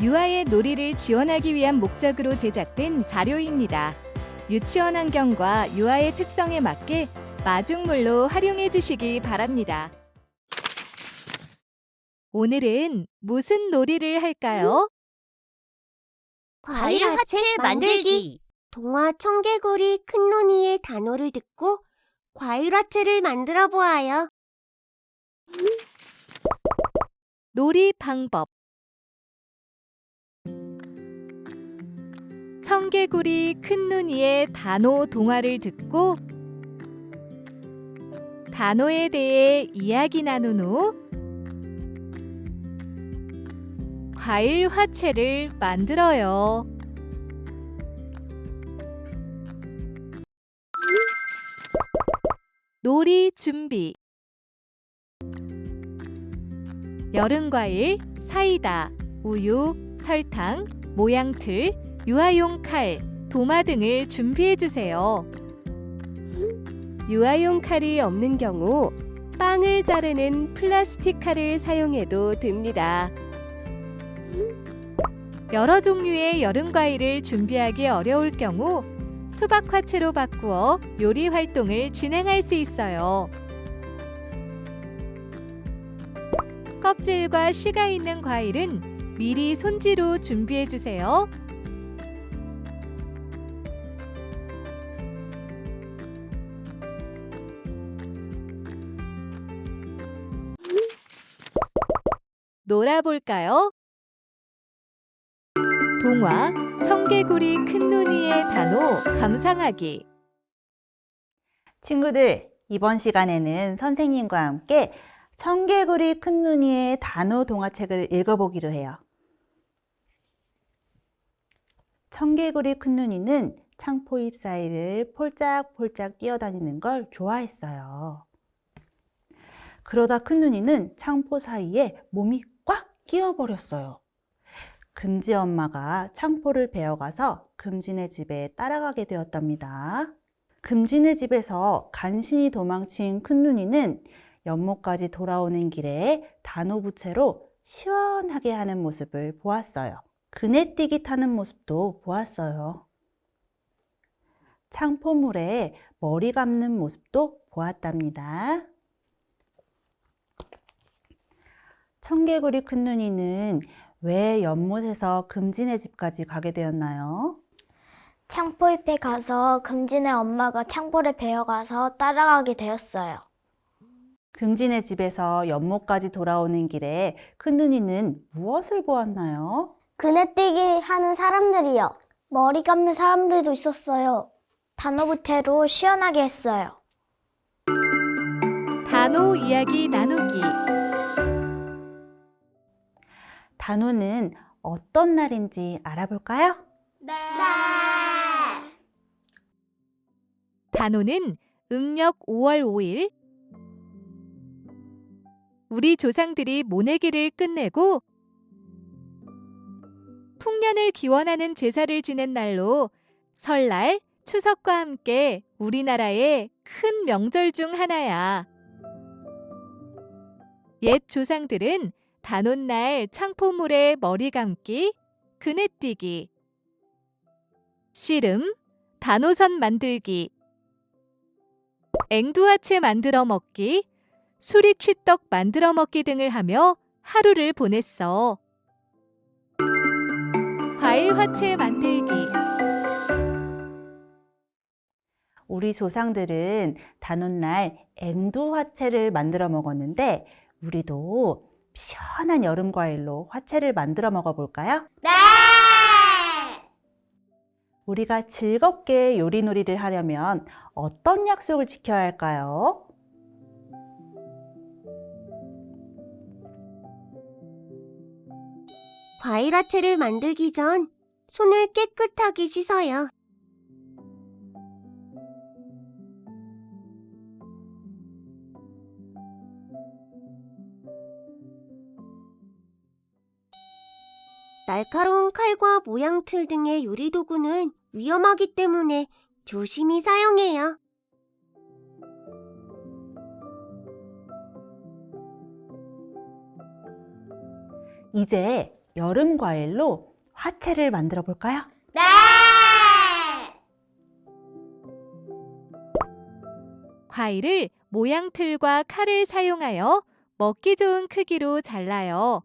유아의 놀이를 지원하기 위한 목적으로 제작된 자료입니다. 유치원 환경과 유아의 특성에 맞게 마중물로 활용해 주시기 바랍니다. 오늘은 무슨 놀이를 할까요? 과일 화채 만들기. 동화 청개구리 큰 눈이의 단어를 듣고 과일 화채를 만들어 보아요. 놀이 방법 청개구리 큰 눈이의 단어 동화를 듣고 단어에 대해 이야기 나눈 후 과일 화채를 만들어요. 놀이 준비 여름 과일, 사이다, 우유, 설탕, 모양틀, 유아용 칼, 도마 등을 준비해 주세요. 유아용 칼이 없는 경우 빵을 자르는 플라스틱 칼을 사용해도 됩니다. 여러 종류의 여름 과일을 준비하기 어려울 경우 수박 화채로 바꾸어 요리 활동을 진행할 수 있어요. 껍질과 씨가 있는 과일은 미리 손지로 준비해 주세요. 놀아볼까요? 동화 청개구리 큰 눈이의 단오 감상하기 친구들, 이번 시간에는 선생님과 함께 청개구리 큰 눈이의 단어 동화책을 읽어보기로 해요. 청개구리 큰 눈이는 창포 잎 사이를 폴짝폴짝 뛰어다니는 걸 좋아했어요. 그러다 큰 눈이는 창포 사이에 몸이 꽉 끼어버렸어요. 금지 엄마가 창포를 베어가서 금진의 집에 따라가게 되었답니다. 금진의 집에서 간신히 도망친 큰 눈이는 연못까지 돌아오는 길에 단오부채로 시원하게 하는 모습을 보았어요. 그네뛰기 타는 모습도 보았어요. 창포물에 머리 감는 모습도 보았답니다. 청개구리 큰 눈이는 왜 연못에서 금진의 집까지 가게 되었나요? 창포잎에 가서 금진의 엄마가 창포를 베어가서 따라가게 되었어요. 금진의 집에서 연못까지 돌아오는 길에 큰눈이는 무엇을 보았나요? 그네뛰기 하는 사람들이요. 머리 감는 사람들도 있었어요. 단어부채로 시원하게 했어요. 단오 이야기 나누기 단오는 어떤 날인지 알아볼까요? 네. 단오는 음력 5월 5일 우리 조상들이 모내기를 끝내고 풍년을 기원하는 제사를 지낸 날로 설날, 추석과 함께 우리나라의 큰 명절 중 하나야. 옛 조상들은 단오날 창포물에 머리 감기, 그네 뛰기, 씨름, 단오선 만들기, 앵두화채 만들어 먹기, 수리치떡 만들어 먹기 등을 하며 하루를 보냈어. 과일 화채 만들기. 우리 조상들은 단오날 앵두 화채를 만들어 먹었는데 우리도 시원한 여름 과일로 화채를 만들어 먹어 볼까요? 네. 우리가 즐겁게 요리놀이를 하려면 어떤 약속을 지켜야 할까요? 과일 화채를 만들기 전 손을 깨끗하게 씻어요. 날카로운 칼과 모양 틀 등의 요리 도구는 위험하기 때문에 조심히 사용해요. 이제 여름 과일로 화채를 만들어 볼까요? 네! 과일을 모양 틀과 칼을 사용하여 먹기 좋은 크기로 잘라요.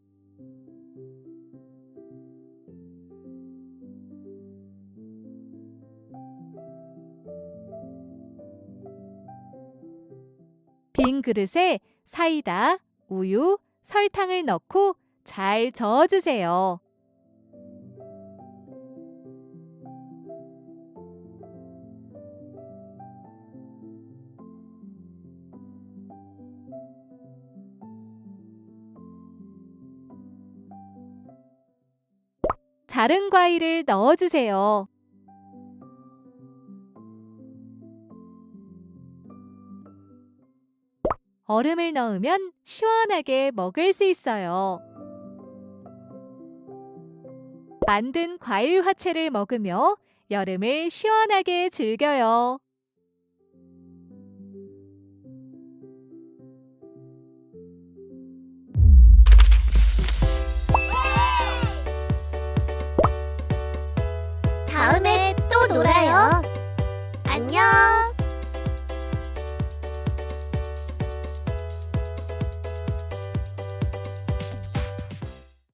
빈 그릇에 사이다, 우유, 설탕을 넣고 잘 저어주세요. 자른 과일을 넣어주세요. 얼음을 넣으면 시원하게 먹을 수 있어요. 만든 과일 화채를 먹으며 여름을 시원하게 즐겨요. 다음에 또 놀아요. 안녕.